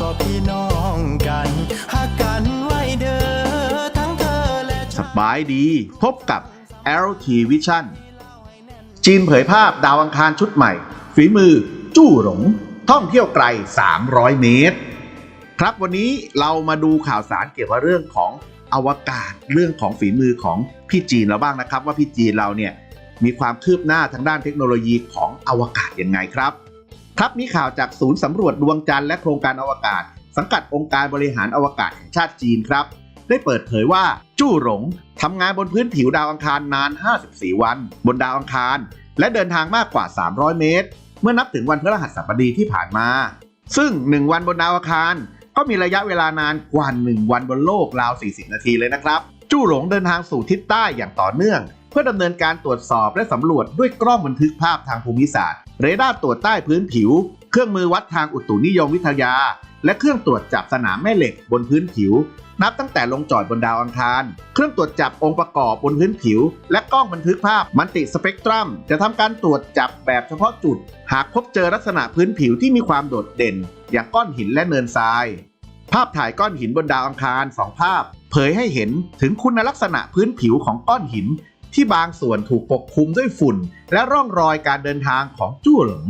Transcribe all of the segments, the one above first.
ก็พี่น้องกันหักกันไว้เด้อทั้งเธอและสบายดี พบกับ LT Vision จีนเผยภาพดาวอังคารชุดใหม่ ฝีมือ จู้หลง ท่องเที่ยวไกล 300 เมตร ครับวันนี้เรามาดูข่าวสารเกี่ยวกับเรื่องของอวกาศเรื่องของฝีมือของพี่จีนเราบ้างนะครับ ว่าพี่จีนเราเนี่ยมีความคืบหน้าทางด้านเทคโนโลยีของอวกาศยังไงครับ ครับมีข่าวจากศูนย์สำรวจดวงจันทร์และโครงการอวกาศ สังกัดองค์การบริหารอวกาศแห่งชาติจีนครับ ได้เปิดเผยว่าจู้หลงทำงานบนพื้นผิวดาวอังคารนาน 54 วัน บนดาวอังคาร และเดินทางมากกว่า 300 เมตร เมื่อนับถึงวันพฤหัสบดีที่ผ่านมา ซึ่ง 1 วันบนดาวอังคาร ก็มีระยะเวลานานกว่า 1 วันบนโลกราว 40 นาทีเลยนะครับ จู้หลงเดินทางสู่ทิศใต้อย่างต่อเนื่อง พื่อดำเนินการตรวจสอบและสำรวจด้วยกล้องบันทึกภาพทางภูมิศาสตร์ เรดาร์ตรวจใต้พื้นผิว เครื่องมือวัดทางอุตุนิยมวิทยา และเครื่องตรวจจับสนามแม่เหล็กบนพื้นผิว นับตั้งแต่ลงจอดบนดาวอังคาร เครื่องตรวจจับองค์ประกอบบนพื้นผิว และกล้องบันทึกภาพมัลติสเปกตรัม จะทำการตรวจจับแบบเฉพาะจุด หากพบเจอลักษณะพื้นผิวที่มีความโดดเด่น อย่างก้อนหินและเนินทรายภาพถ่ายก้อนหินบนดาวอังคารสองภาพ เผยให้เห็นถึงคุณลักษณะพื้นผิวของก้อนหิน ที่บางส่วนถูกปกคลุมด้วยฝุ่น และร่องรอยการเดินทางของจู้หลง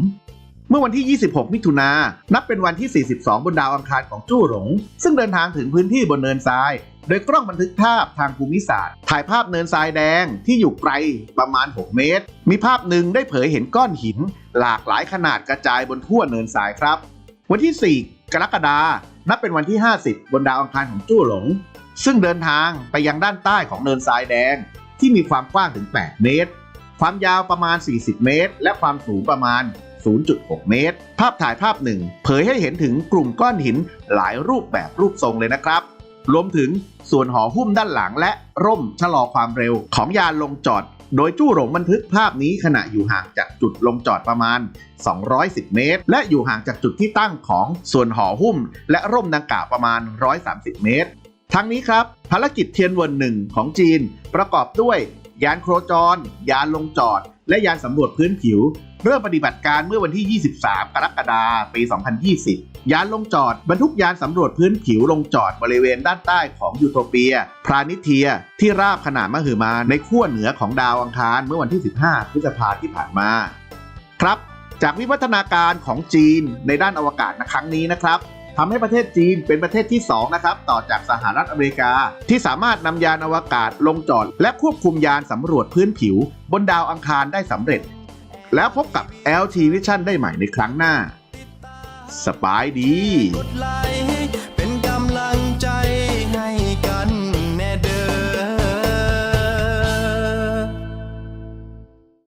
เมื่อวันที่ 26 มิถุนา นับเป็นวันที่ 42 บนดาวอังคารของจู้หลง ซึ่งเดินทางถึงพื้นที่บนเนินทราย โดยกล้องบันทึกภาพทางภูมิศาสตร์ ถ่ายภาพเนินทรายแดงที่อยู่ไกลประมาณ 6 เมตร มีภาพหนึ่งได้เผยเห็นก้อนหิน หลากหลายขนาดกระจายบนทั่วเนินทรายครับ วันที่ 4 กรกฎานับเป็นวันที่ 50 บนดาวอังคารของจู้หลง ซึ่งเดินทางไปยังด้านใต้ของเนินทรายแดง ที่มีความกว้างถึง 8 เมตร ความยาวประมาณ 40 เมตร และความสูงประมาณ 0.6 เมตร ภาพถ่ายภาพหนึ่ง เผยให้เห็นถึงกลุ่มก้อนหินหลายรูปแบบรูปทรงเลยนะครับ รวมถึงส่วนหอหุ้มด้านหลังและร่มชะลอความเร็วของยานลงจอด โดยจู้หลงบันทึกภาพนี้ขณะอยู่ห่างจากจุดลงจอดประมาณ 210 เมตร และอยู่ห่างจากจุดที่ตั้งของส่วนหอหุ้ม และร่มดังกล่าวประมาณ 130 เมตร ทั้งนี้ครับ ภารกิจเทียนเวินหนึ่งของจีน ประกอบด้วยยานโครจร ยานลงจอด และยานสำรวจพื้นผิว เริ่มปฏิบัติการเมื่อวันที่ 23 กรกฎาคม ปี 2020 ยานลงจอด บรรทุกยานสำรวจพื้นผิวลงจอดบริเวณด้านใต้ของยูโทเปีย พรานิเทีย ที่ราบขนาดมหึมาในขั้วเหนือของดาวอังคารเมื่อวันที่ 15 พฤษภาที่ผ่านมา ครับ จากวิวัฒนาการของจีนในด้านอวกาศในครั้งนี้นะครับ ทำให้ประเทศจีนเป็นประเทศที่ 2 นะครับ ต่อจากสหรัฐอเมริกา ที่สามารถนำยานอวกาศลงจอด และควบคุมยานสำรวจพื้นผิว บนดาวอังคารได้สำเร็จ แล้วพบกับ LT Vision ได้ใหม่ในครั้งหน้า สบายดี